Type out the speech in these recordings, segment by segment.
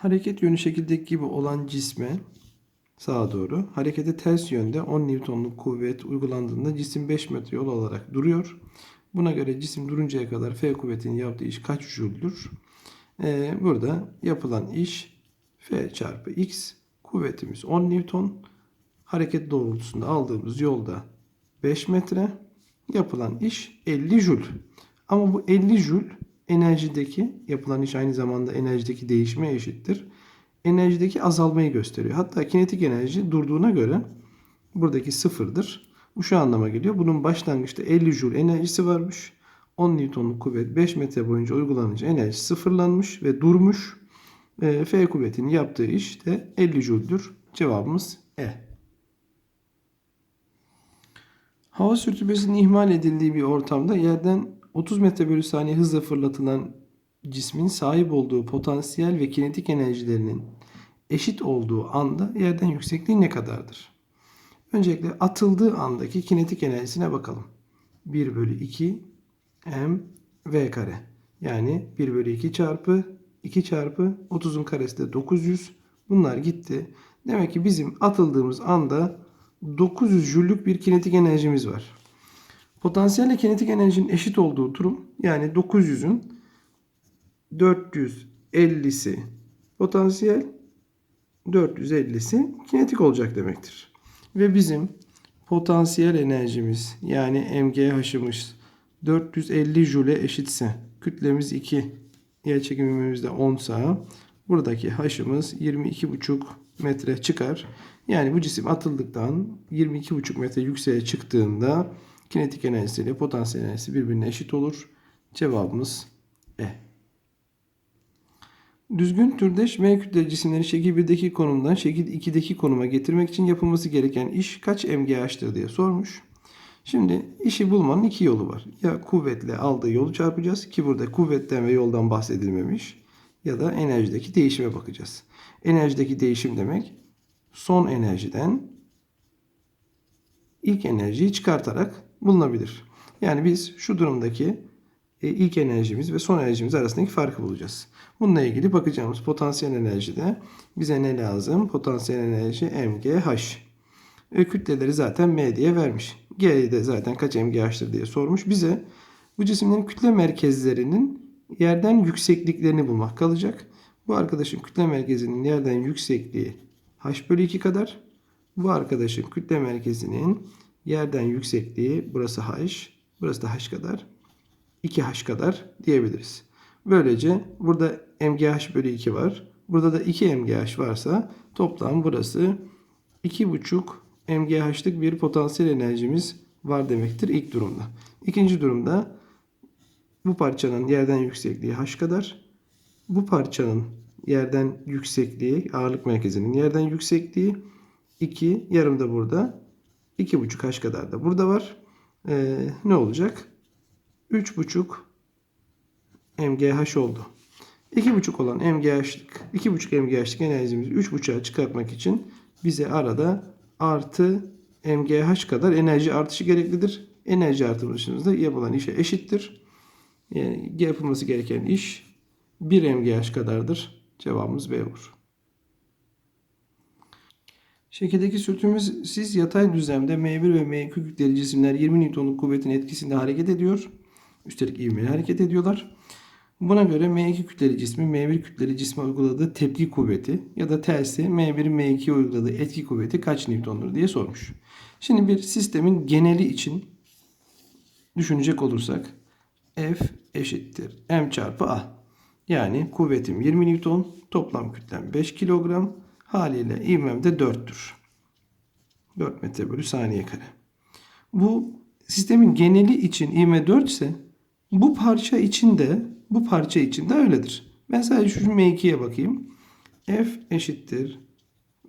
Hareket yönü şekildeki gibi olan cisme sağa doğru harekete ters yönde 10 Newton'luk kuvvet uygulandığında cisim 5 metre yol alarak duruyor. Buna göre cisim duruncaya kadar F kuvvetinin yaptığı iş kaç jüldür? Ee, burada yapılan iş F çarpı X kuvvetimiz 10 Newton. Hareket doğrultusunda aldığımız yolda 5 metre. Yapılan iş 50 jül. Ama bu 50 jül enerjideki yapılan iş aynı zamanda enerjideki değişime eşittir. Enerjideki azalmayı gösteriyor. Hatta kinetik enerji durduğuna göre buradaki sıfırdır. Bu şu anlama geliyor. Bunun başlangıçta 50 jül enerjisi varmış. 10 Newton'luk kuvvet 5 metre boyunca uygulanınca enerji sıfırlanmış ve durmuş. E, F kuvvetinin yaptığı iş de 50 jüldür. Cevabımız E. Hava sürtünmesinin ihmal edildiği bir ortamda yerden 30 metre bölü saniye hızla fırlatılan cismin sahip olduğu potansiyel ve kinetik enerjilerinin eşit olduğu anda yerden yüksekliği ne kadardır? Öncelikle atıldığı andaki kinetik enerjisine bakalım. 1 bölü 2 m v kare. Yani 1 bölü 2 çarpı 2 çarpı 30'un karesi de 900. Bunlar gitti. Demek ki bizim atıldığımız anda 900 jüllük bir kinetik enerjimiz var. Potansiyelle kinetik enerjinin eşit olduğu durum yani 900'ün 450'si potansiyel 450'si kinetik olacak demektir. Ve bizim potansiyel enerjimiz yani MGH'ımız 450 jüle eşitse kütlemiz 2 yer çekimimiz de 10 sa buradaki h'ımız 22,5 metre çıkar. Yani bu cisim atıldıktan 22,5 metre yükseğe çıktığında kinetik enerjisi ile potansiyel enerjisi birbirine eşit olur. Cevabımız E. Düzgün türdeş M kütleli cisimleri şekil 1'deki konumdan şekil 2'deki konuma getirmek için yapılması gereken iş kaç mgh'tır diye sormuş. Şimdi işi bulmanın iki yolu var. Ya kuvvetle aldığı yolu çarpacağız ki burada kuvvetten ve yoldan bahsedilmemiş ya da enerjideki değişime bakacağız. Enerjideki değişim demek son enerjiden ilk enerjiyi çıkartarak bulunabilir. Yani biz şu durumdaki e, ilk enerjimiz ve son enerjimiz arasındaki farkı bulacağız. Bununla ilgili bakacağımız potansiyel enerjide bize ne lazım? Potansiyel enerji MGH. E, kütleleri zaten M diye vermiş. G'yi de zaten kaç MGH'tır diye sormuş. Bize bu cisimlerin kütle merkezlerinin yerden yüksekliklerini bulmak kalacak. Bu arkadaşın kütle merkezinin yerden yüksekliği h bölü 2 kadar. Bu arkadaşın kütle merkezinin yerden yüksekliği burası h, burası da h kadar. 2h kadar diyebiliriz. Böylece burada mgh bölü 2 var. Burada da 2 mgh varsa toplam burası 2,5 mgh'lık bir potansiyel enerjimiz var demektir ilk durumda. İkinci durumda bu parçanın yerden yüksekliği h kadar. Bu parçanın yerden yüksekliği, ağırlık merkezinin yerden yüksekliği 2, yarım da burada. 2,5 h kadar da burada var. Ee, ne olacak? 3,5 mgh oldu. 2,5 olan mgh'lık, 2,5 mgh'lık enerjimizi 3,5'a çıkartmak için bize arada artı mgh kadar enerji artışı gereklidir. Enerji artırılışımızda yapılan işe eşittir. Yani yapılması gereken iş 1 mgh kadardır. Cevabımız B olur. Şekildeki sürtünmesiz yatay düzlemde M1 ve M2 kütleli cisimler 20 Newton'luk kuvvetin etkisinde hareket ediyor. Üstelik ivmeli hareket ediyorlar. Buna göre M2 kütleli cismi M1 kütleli cisme uyguladığı tepki kuvveti ya da tersi M1'in M2'ye uyguladığı etki kuvveti kaç Newton'dur diye sormuş. Şimdi bir sistemin geneli için düşünecek olursak F eşittir M çarpı A. Yani kuvvetim 20 Newton, toplam kütlem 5 kilogram, haliyle ivmem de 4'tür. 4 metre bölü saniye kare. Bu sistemin geneli için ivme 4 ise bu parça için de bu parça için de öyledir. Ben sadece şu M2'ye bakayım. F eşittir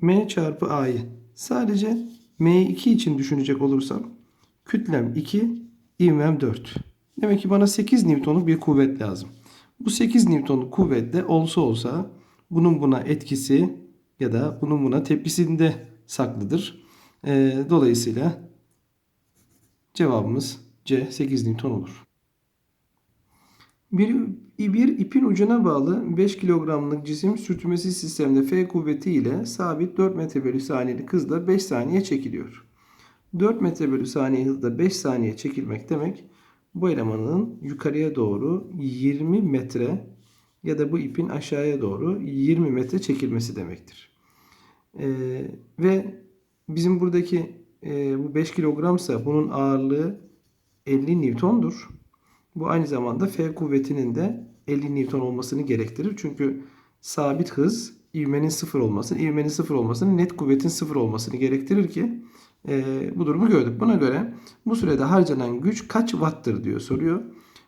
M çarpı A'yı sadece M2 için düşünecek olursam kütlem 2, ivmem 4. Demek ki bana 8 Newton'luk bir kuvvet lazım. Bu 8 Newton'luk kuvvetle olsa olsa bunun buna etkisi ya da bunun buna tepkisinde saklıdır. Ee, dolayısıyla cevabımız C 8 Newton olur. Bir, bir ipin ucuna bağlı 5 kilogramlık cisim sürtünmesiz sistemde F kuvveti ile sabit 4 metre bölü saniyelik hızla 5 saniye çekiliyor. 4 metre bölü saniye hızla 5 saniye çekilmek demek bu elemanın yukarıya doğru 20 metre ya da bu ipin aşağıya doğru 20 metre çekilmesi demektir. Ee, ve bizim buradaki e, bu 5 kilogramsa bunun ağırlığı 50 Newton'dur. Bu aynı zamanda F kuvvetinin de 50 Newton olmasını gerektirir. Çünkü sabit hız ivmenin sıfır olmasını, ivmenin sıfır olmasını, net kuvvetin sıfır olmasını gerektirir ki e, bu durumu gördük. Buna göre bu sürede harcanan güç kaç watt'tır diyor soruyor.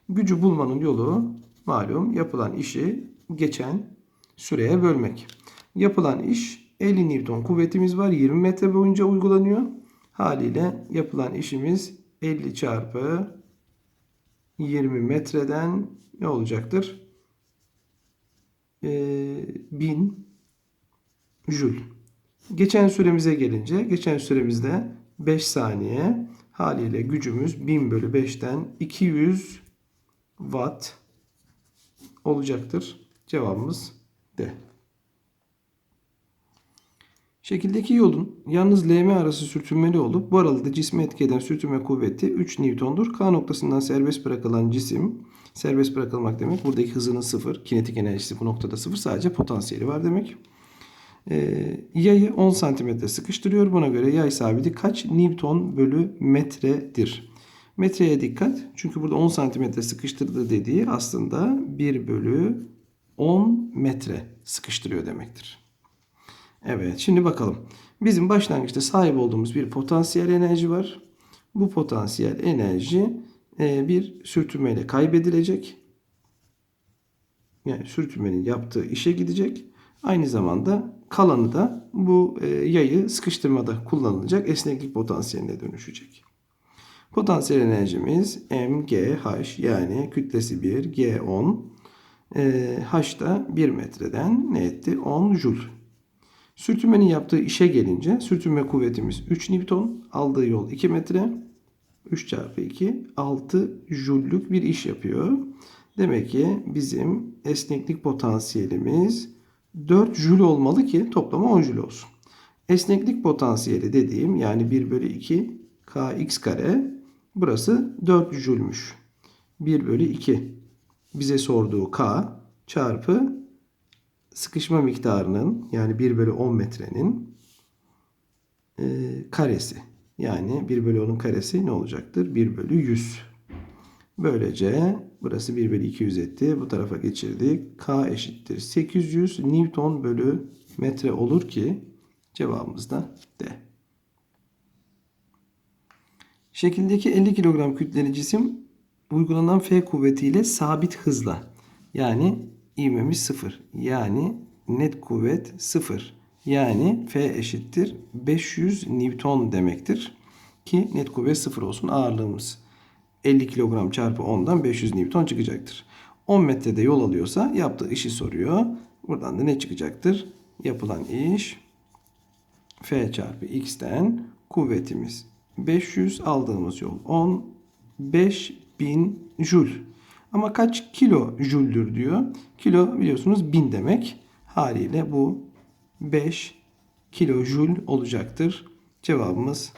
Gücü bulmanın yolu malum yapılan işi geçen süreye bölmek. Yapılan iş 50 Newton kuvvetimiz var. 20 metre boyunca uygulanıyor. Haliyle yapılan işimiz 50 çarpı 20 metreden ne olacaktır? Ee, 1000 jül. Geçen süremize gelince, geçen süremizde 5 saniye haliyle gücümüz 1000 bölü 5'ten 200 watt olacaktır. Cevabımız D. Şekildeki yolun yalnız LM arası sürtünmeli olup bu aralıkta cismi etki sürtünme kuvveti 3 Newton'dur. K noktasından serbest bırakılan cisim, serbest bırakılmak demek buradaki hızının sıfır, kinetik enerjisi bu noktada sıfır sadece potansiyeli var demek. Ee, yayı 10 cm sıkıştırıyor. Buna göre yay sabiti kaç Newton bölü metredir? Metreye dikkat. Çünkü burada 10 cm sıkıştırdı dediği aslında 1 bölü 10 metre sıkıştırıyor demektir. Evet şimdi bakalım. Bizim başlangıçta sahip olduğumuz bir potansiyel enerji var. Bu potansiyel enerji e, bir sürtünmeyle kaybedilecek. Yani sürtünmenin yaptığı işe gidecek. Aynı zamanda kalanı da bu e, yayı sıkıştırmada kullanılacak esneklik potansiyeline dönüşecek. Potansiyel enerjimiz mgh yani kütlesi 1 g10 e, h da 1 metreden ne etti? 10 joule. Sürtünmenin yaptığı işe gelince sürtünme kuvvetimiz 3 Newton, aldığı yol 2 metre. 3 çarpı 2 6 jüllük bir iş yapıyor. Demek ki bizim esneklik potansiyelimiz 4 jül olmalı ki toplama 10 jül olsun. Esneklik potansiyeli dediğim yani 1 bölü 2 kx kare burası 4 jülmüş. 1 bölü 2 bize sorduğu k çarpı sıkışma miktarının yani 1 bölü 10 metrenin e, karesi. Yani 1 bölü 10'un karesi ne olacaktır? 1 bölü 100. Böylece burası 1 bölü 200 etti. Bu tarafa geçirdik. K eşittir 800 Newton bölü metre olur ki cevabımız da D. Şekildeki 50 kilogram kütleli cisim uygulanan F kuvvetiyle sabit hızla yani ivmemiz 0 yani net kuvvet 0 yani F eşittir 500 Newton demektir ki net kuvvet 0 olsun ağırlığımız 50 kilogram çarpı 10'dan 500 Newton çıkacaktır. 10 metrede yol alıyorsa yaptığı işi soruyor. Buradan da ne çıkacaktır? Yapılan iş F çarpı X'ten kuvvetimiz 500 aldığımız yol 10 5000 jül. Ama kaç kilo jüldür diyor. Kilo biliyorsunuz 1000 demek. Haliyle bu 5 kilo jül olacaktır. Cevabımız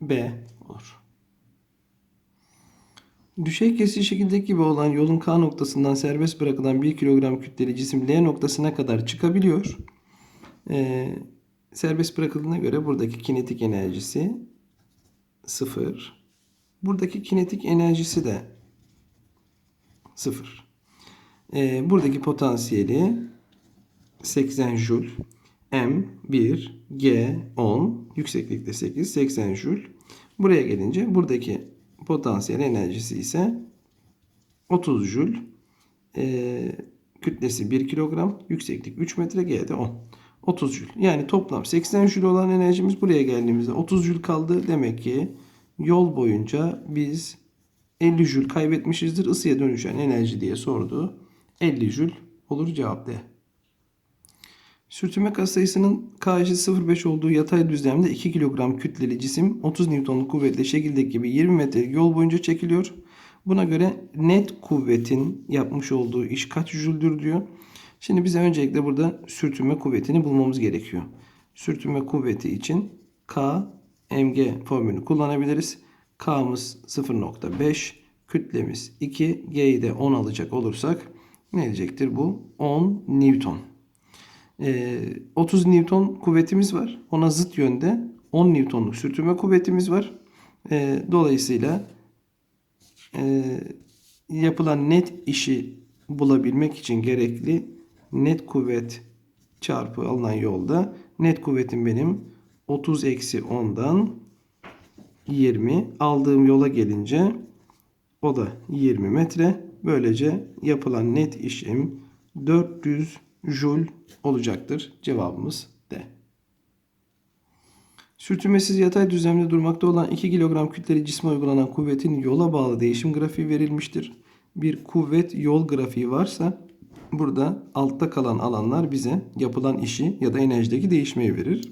B olur. Düşey kesici şekildeki gibi olan yolun K noktasından serbest bırakılan 1 kilogram kütleli cisim L noktasına kadar çıkabiliyor. Ee, serbest bırakıldığına göre buradaki kinetik enerjisi 0. Buradaki kinetik enerjisi de 0. Ee, buradaki potansiyeli 80 joule. M 1, G 10, yükseklikte 8, 80 joule. Buraya gelince buradaki potansiyel enerjisi ise 30 joule. Ee, kütlesi 1 kilogram, yükseklik 3 metre, G de 10. 30 joule. Yani toplam 80 joule olan enerjimiz buraya geldiğimizde 30 joule kaldı. Demek ki yol boyunca biz 50 joule kaybetmişizdir. Isıya dönüşen enerji diye sordu. 50 joule olur cevap D. Sürtünme katsayısının K eşit 0,5 olduğu yatay düzlemde 2 kilogram kütleli cisim 30 Newton'luk kuvvetle şekildeki gibi 20 metrelik yol boyunca çekiliyor. Buna göre net kuvvetin yapmış olduğu iş kaç jüldür diyor. Şimdi bize öncelikle burada sürtünme kuvvetini bulmamız gerekiyor. Sürtünme kuvveti için K mg formülünü kullanabiliriz. K'mız 0.5, kütlemiz 2, G'yi de 10 alacak olursak ne diyecektir bu? 10 Newton. Ee, 30 Newton kuvvetimiz var. Ona zıt yönde 10 Newton'luk sürtünme kuvvetimiz var. Ee, dolayısıyla e, yapılan net işi bulabilmek için gerekli net kuvvet çarpı alınan yolda net kuvvetim benim 30 eksi 10'dan 20 aldığım yola gelince o da 20 metre. Böylece yapılan net işim 400 joule olacaktır. Cevabımız D. Sürtünmesiz yatay düzlemde durmakta olan 2 kilogram kütleli cisme uygulanan kuvvetin yola bağlı değişim grafiği verilmiştir. Bir kuvvet yol grafiği varsa burada altta kalan alanlar bize yapılan işi ya da enerjideki değişmeyi verir.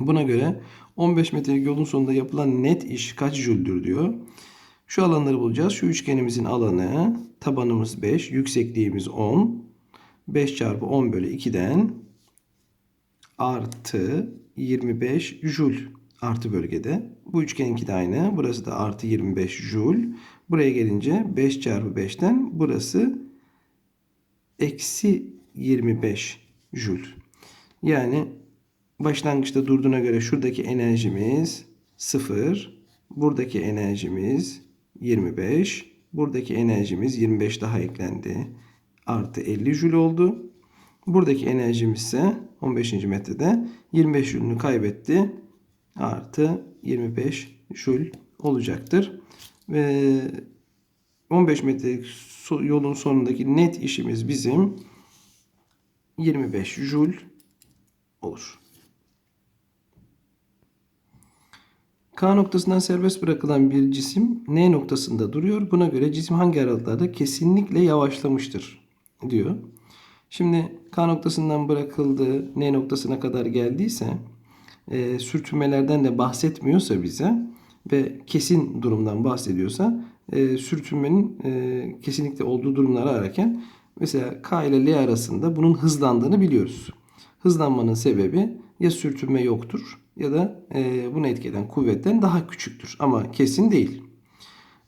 Buna göre 15 metrelik yolun sonunda yapılan net iş kaç jüldür diyor. Şu alanları bulacağız. Şu üçgenimizin alanı tabanımız 5, yüksekliğimiz 10. 5 çarpı 10 bölü 2'den artı 25 jul artı bölgede. Bu üçgeninki de aynı. Burası da artı 25 jul. Buraya gelince 5 çarpı 5'ten burası eksi 25 jul. Yani başlangıçta durduğuna göre şuradaki enerjimiz 0. Buradaki enerjimiz 25. Buradaki enerjimiz 25 daha eklendi. Artı 50 jül oldu. Buradaki enerjimiz ise 15. metrede 25 jülünü kaybetti. Artı 25 jül olacaktır. Ve 15 metrelik yolun sonundaki net işimiz bizim 25 jül olur. K noktasından serbest bırakılan bir cisim N noktasında duruyor. Buna göre cisim hangi aralıklarda kesinlikle yavaşlamıştır diyor. Şimdi K noktasından bırakıldığı N noktasına kadar geldiyse e, sürtünmelerden de bahsetmiyorsa bize ve kesin durumdan bahsediyorsa e, sürtünmenin e, kesinlikle olduğu durumları ararken mesela K ile L arasında bunun hızlandığını biliyoruz. Hızlanmanın sebebi ya sürtünme yoktur ya da e, bunu etkileyen kuvvetten daha küçüktür. Ama kesin değil.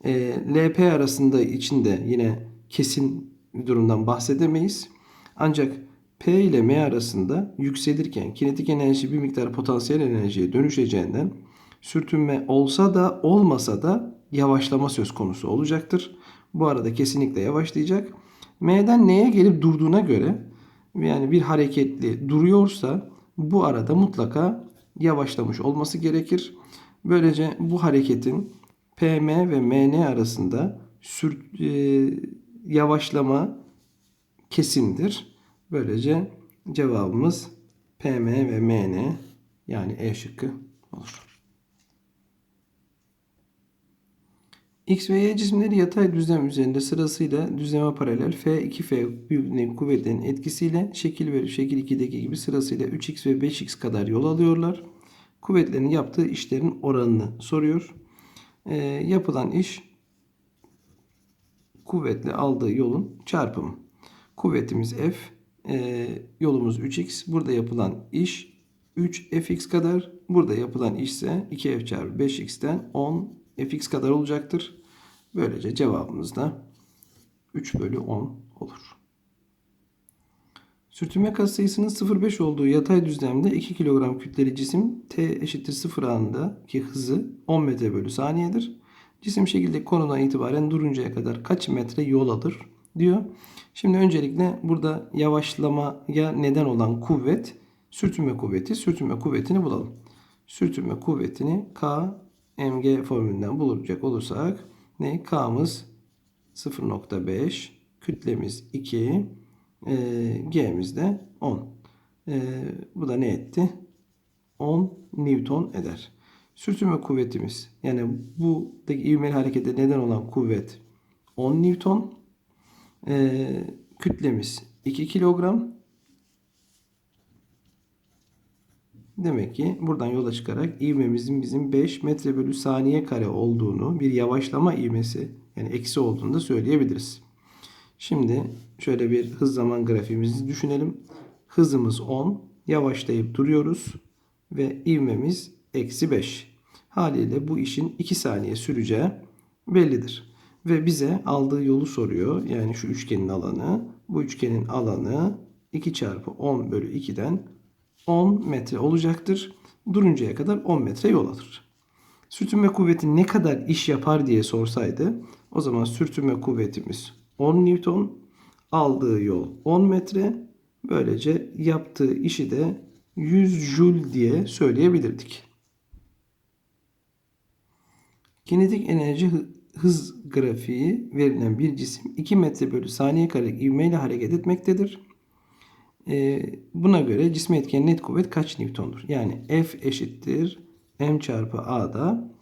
E, LP arasında içinde yine kesin bir durumdan bahsedemeyiz. Ancak P ile M arasında yükselirken kinetik enerji bir miktar potansiyel enerjiye dönüşeceğinden sürtünme olsa da olmasa da yavaşlama söz konusu olacaktır. Bu arada kesinlikle yavaşlayacak. M'den N'ye gelip durduğuna göre yani bir hareketli duruyorsa bu arada mutlaka yavaşlamış olması gerekir. Böylece bu hareketin PM ve MN arasında sür, e, yavaşlama kesindir. Böylece cevabımız PM ve MN yani E şıkkı olur. X ve Y cisimleri yatay düzlem üzerinde sırasıyla düzleme paralel F, 2F büyüklüğündeki kuvvetlerin etkisiyle şekil ve şekil 2'deki gibi sırasıyla 3X ve 5X kadar yol alıyorlar. Kuvvetlerin yaptığı işlerin oranını soruyor. E, yapılan iş kuvvetle aldığı yolun çarpımı. Kuvvetimiz F, e, yolumuz 3X. Burada yapılan iş 3Fx kadar. Burada yapılan iş ise 2F çarpı 5X'ten 10 fx kadar olacaktır. Böylece cevabımız da 3 bölü 10 olur. Sürtünme katsayısının 0,5 olduğu yatay düzlemde 2 kilogram kütleli cisim t eşittir 0 anındaki hızı 10 metre bölü saniyedir. Cisim şekilde konudan itibaren duruncaya kadar kaç metre yol alır diyor. Şimdi öncelikle burada yavaşlamaya neden olan kuvvet sürtünme kuvveti. Sürtünme kuvvetini bulalım. Sürtünme kuvvetini K mg formülünden bulacak olursak ne? K'mız 0.5 kütlemiz 2 e, G'miz de 10. E, bu da ne etti? 10 Newton eder. Sürtünme kuvvetimiz yani bu ivmeli harekete neden olan kuvvet 10 Newton. E, kütlemiz 2 kilogram. Demek ki buradan yola çıkarak ivmemizin bizim 5 metre bölü saniye kare olduğunu bir yavaşlama ivmesi Yani eksi olduğunu da söyleyebiliriz. Şimdi şöyle bir hız zaman grafiğimizi düşünelim. Hızımız 10. Yavaşlayıp duruyoruz. Ve ivmemiz eksi 5. Haliyle bu işin 2 saniye süreceği bellidir. Ve bize aldığı yolu soruyor. Yani şu üçgenin alanı. Bu üçgenin alanı 2 çarpı 10 bölü 2'den 10 metre olacaktır. Duruncaya kadar 10 metre yol alır. Sürtünme kuvveti ne kadar iş yapar diye sorsaydı o zaman sürtünme kuvvetimiz 10 Newton, aldığı yol 10 metre. Böylece yaptığı işi de 100 Joule diye söyleyebilirdik. Kinetik enerji hı- hız grafiği verilen bir cisim 2 metre bölü saniye karelik ivmeyle hareket etmektedir. Ee, buna göre cisme etken net kuvvet kaç Newton'dur? Yani F eşittir m çarpı A'da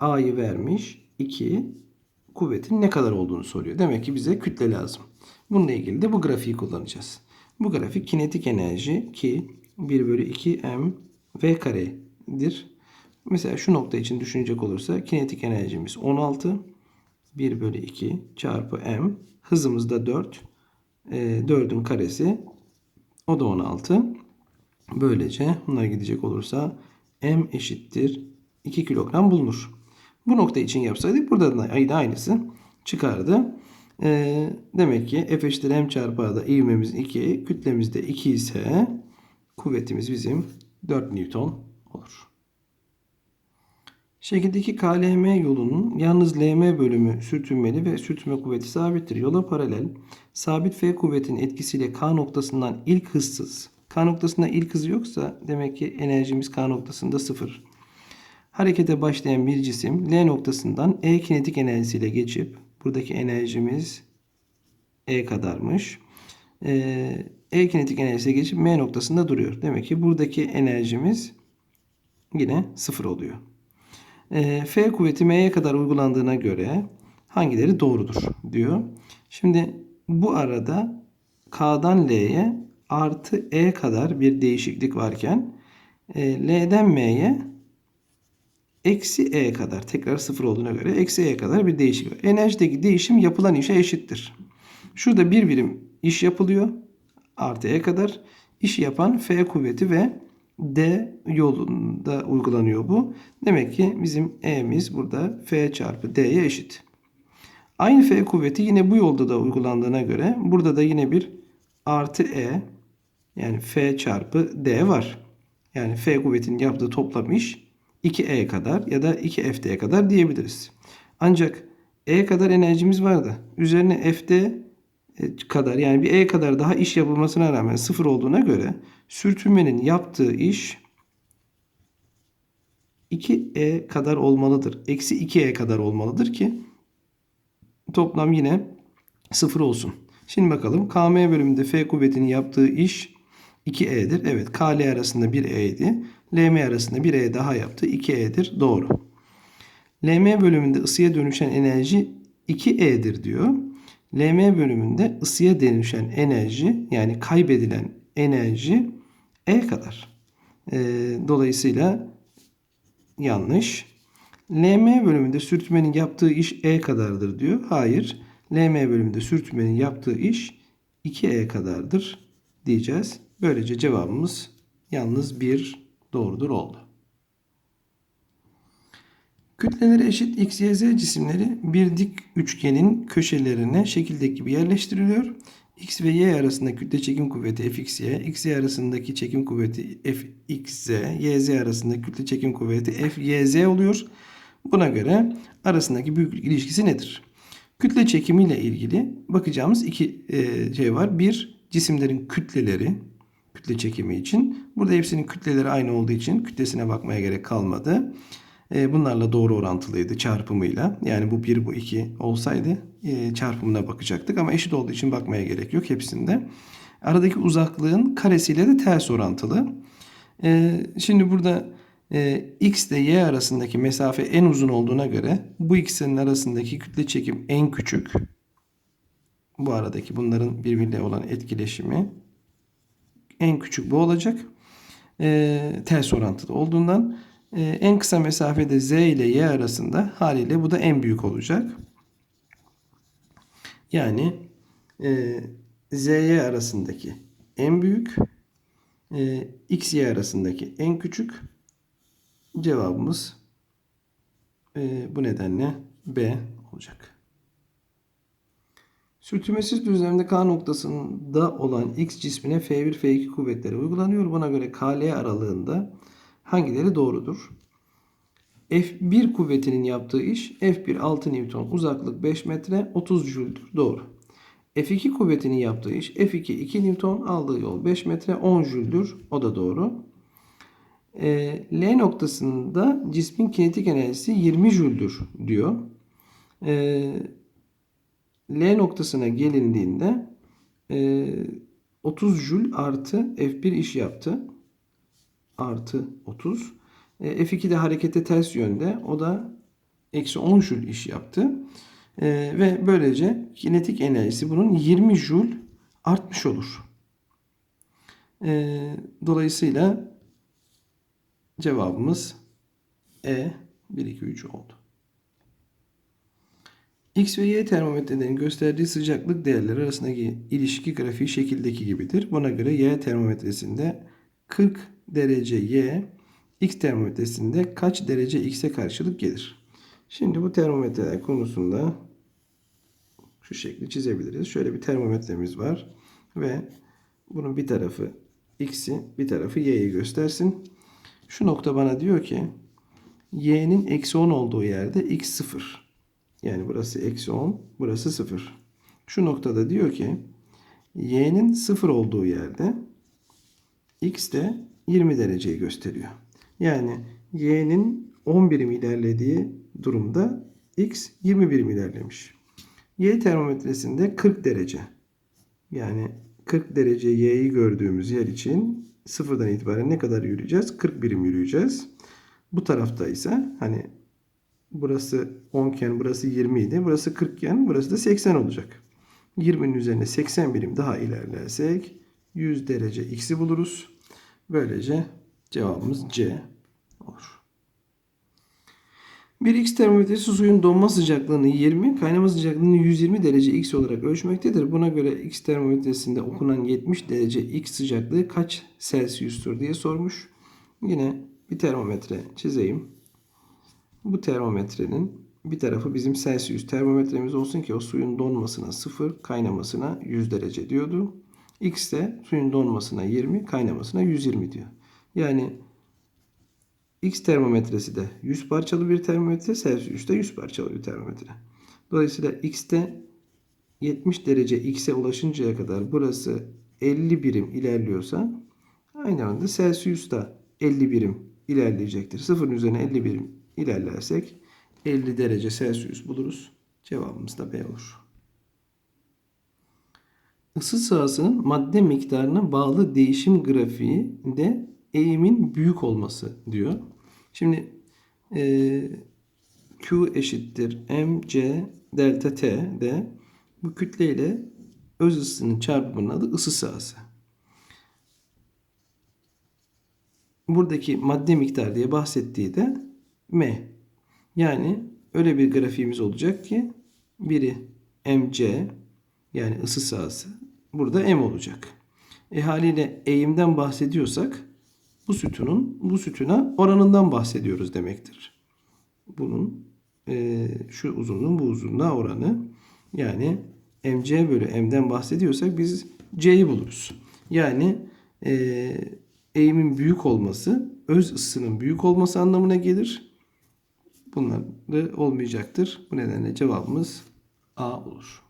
A'yı vermiş 2 kuvvetin ne kadar olduğunu soruyor. Demek ki bize kütle lazım. Bununla ilgili de bu grafiği kullanacağız. Bu grafik kinetik enerji ki 1 bölü 2 m v karedir. Mesela şu nokta için düşünecek olursa kinetik enerjimiz 16 1 bölü 2 çarpı m hızımız da 4 e, 4'ün karesi o da 16 böylece bunlar gidecek olursa m eşittir 2 kilogram bulunur. Bu nokta için yapsaydık burada da aynı aynısı çıkardı. E, demek ki F eşittir m çarpı A'da ivmemiz 2, kütlemiz de 2 ise kuvvetimiz bizim 4 Newton olur. Şekildeki KLM yolunun yalnız LM bölümü sürtünmeli ve sürtünme kuvveti sabittir. Yola paralel sabit F kuvvetinin etkisiyle K noktasından ilk hızsız. K noktasında ilk hız yoksa demek ki enerjimiz K noktasında sıfır. Harekete başlayan bir cisim L noktasından E kinetik enerjisiyle geçip buradaki enerjimiz E kadarmış. Ee, E kinetik enerjisiyle geçip M noktasında duruyor. Demek ki buradaki enerjimiz yine sıfır oluyor. E, F kuvveti M'ye kadar uygulandığına göre hangileri doğrudur diyor. Şimdi bu arada K'dan L'ye artı E kadar bir değişiklik varken e, L'den M'ye eksi E kadar tekrar sıfır olduğuna göre eksi E kadar bir değişiklik var. Enerjideki değişim yapılan işe eşittir. Şurada bir birim iş yapılıyor. Artı E kadar. İş yapan F kuvveti ve D yolunda uygulanıyor bu. Demek ki bizim E'miz burada F çarpı D'ye eşit. Aynı F kuvveti yine bu yolda da uygulandığına göre burada da yine bir artı E yani F çarpı D var. Yani F kuvvetinin yaptığı toplam iş 2E kadar ya da 2FD kadar diyebiliriz. Ancak E kadar enerjimiz vardı. Üzerine FD kadar yani bir E kadar daha iş yapılmasına rağmen sıfır olduğuna göre sürtünmenin yaptığı iş 2E kadar olmalıdır. Eksi 2E kadar olmalıdır ki toplam yine sıfır olsun. Şimdi bakalım KM bölümünde F kuvvetinin yaptığı iş 2E'dir. Evet KL arasında 1E LM arasında 1E daha yaptı. 2E'dir. Doğru. LM bölümünde ısıya dönüşen enerji 2E'dir diyor. LM bölümünde ısıya dönüşen enerji yani kaybedilen enerji E kadar. Ee, dolayısıyla yanlış. LM bölümünde sürtünmenin yaptığı iş E kadardır diyor. Hayır. LM bölümünde sürtünmenin yaptığı iş 2E kadardır diyeceğiz. Böylece cevabımız yalnız bir doğrudur oldu. Kütleleri eşit x, y, z cisimleri bir dik üçgenin köşelerine şekildeki gibi yerleştiriliyor. X ve y arasında kütle çekim kuvveti fxy, x, y arasındaki çekim kuvveti fxz, y, z arasındaki kütle çekim kuvveti fyz oluyor. Buna göre arasındaki büyüklük ilişkisi nedir? Kütle çekimiyle ilgili bakacağımız iki e, şey var. Bir, cisimlerin kütleleri, kütle çekimi için. Burada hepsinin kütleleri aynı olduğu için kütlesine bakmaya gerek kalmadı. E, bunlarla doğru orantılıydı çarpımıyla. Yani bu 1 bu 2 olsaydı e, çarpımına bakacaktık ama eşit olduğu için bakmaya gerek yok hepsinde. Aradaki uzaklığın karesiyle de ters orantılı. E, şimdi burada x ile y arasındaki mesafe en uzun olduğuna göre bu ikisinin arasındaki kütle çekim en küçük. Bu aradaki bunların birbiriyle olan etkileşimi en küçük bu olacak. Ters orantılı olduğundan en kısa mesafede z ile y arasında haliyle bu da en büyük olacak. Yani e, ZY arasındaki en büyük, e, XY arasındaki en küçük cevabımız e, bu nedenle B olacak. Sürtünmesiz düzlemde K noktasında olan X cismine F1, F2 kuvvetleri uygulanıyor. Buna göre KL aralığında hangileri doğrudur? F1 kuvvetinin yaptığı iş F1 6 Newton uzaklık 5 metre 30 Jüldür. Doğru. F2 kuvvetinin yaptığı iş F2 2 Newton aldığı yol 5 metre 10 Jüldür. O da doğru. E, L noktasında cismin kinetik enerjisi 20 Jüldür diyor. E, L noktasına gelindiğinde e, 30 Jül artı F1 iş yaptı. Artı 30. E, F2 de harekete ters yönde. O da eksi 10 Jül iş yaptı. E, ve böylece kinetik enerjisi bunun 20 Jül artmış olur. E, dolayısıyla cevabımız E 1, 2, 3 oldu. X ve Y termometrelerin gösterdiği sıcaklık değerleri arasındaki ilişki grafiği şekildeki gibidir. Buna göre Y termometresinde 40 derece Y, X termometresinde kaç derece X'e karşılık gelir? Şimdi bu termometreler konusunda şu şekli çizebiliriz. Şöyle bir termometremiz var ve bunun bir tarafı X'i, bir tarafı Y'yi göstersin. Şu nokta bana diyor ki Y'nin eksi 10 olduğu yerde X 0. Yani burası eksi 10, burası 0. Şu noktada diyor ki y'nin 0 olduğu yerde x de 20 dereceyi gösteriyor. Yani y'nin 10 birim ilerlediği durumda x 20 birim ilerlemiş. Y termometresinde 40 derece. Yani 40 derece y'yi gördüğümüz yer için sıfırdan itibaren ne kadar yürüyeceğiz? 40 birim yürüyeceğiz. Bu tarafta ise hani Burası 10 iken burası 20 idi. Burası 40 iken burası da 80 olacak. 20'nin üzerine 80 birim daha ilerlersek 100 derece x'i buluruz. Böylece cevabımız C olur. Bir X termometresi suyun donma sıcaklığını 20, kaynama sıcaklığını 120 derece X olarak ölçmektedir. Buna göre X termometresinde okunan 70 derece X sıcaklığı kaç Celsius'tur diye sormuş. Yine bir termometre çizeyim. Bu termometrenin bir tarafı bizim Celsius termometremiz olsun ki o suyun donmasına 0, kaynamasına 100 derece diyordu. X de suyun donmasına 20, kaynamasına 120 diyor. Yani X termometresi de 100 parçalı bir termometre, Celsius da 100 parçalı bir termometre. Dolayısıyla X'te 70 derece X'e ulaşıncaya kadar burası 50 birim ilerliyorsa aynı anda Celsius da 50 birim ilerleyecektir. Sıfırın üzerine 50 birim ilerlersek 50 derece Celsius buluruz. Cevabımız da B olur. Isı sahasının madde miktarına bağlı değişim grafiği de eğimin büyük olması diyor. Şimdi e, Q eşittir mc delta t de bu kütle ile öz ısının çarpımının adı ısı sahası. Buradaki madde miktar diye bahsettiği de M. Yani öyle bir grafiğimiz olacak ki biri MC yani ısı sahası burada M olacak. E haliyle eğimden bahsediyorsak bu sütunun bu sütuna oranından bahsediyoruz demektir. Bunun e, şu uzunluğun bu uzunluğa oranı yani MC bölü M'den bahsediyorsak biz C'yi buluruz. Yani e, eğimin büyük olması öz ısının büyük olması anlamına gelir. Bunlar da olmayacaktır. Bu nedenle cevabımız A olur.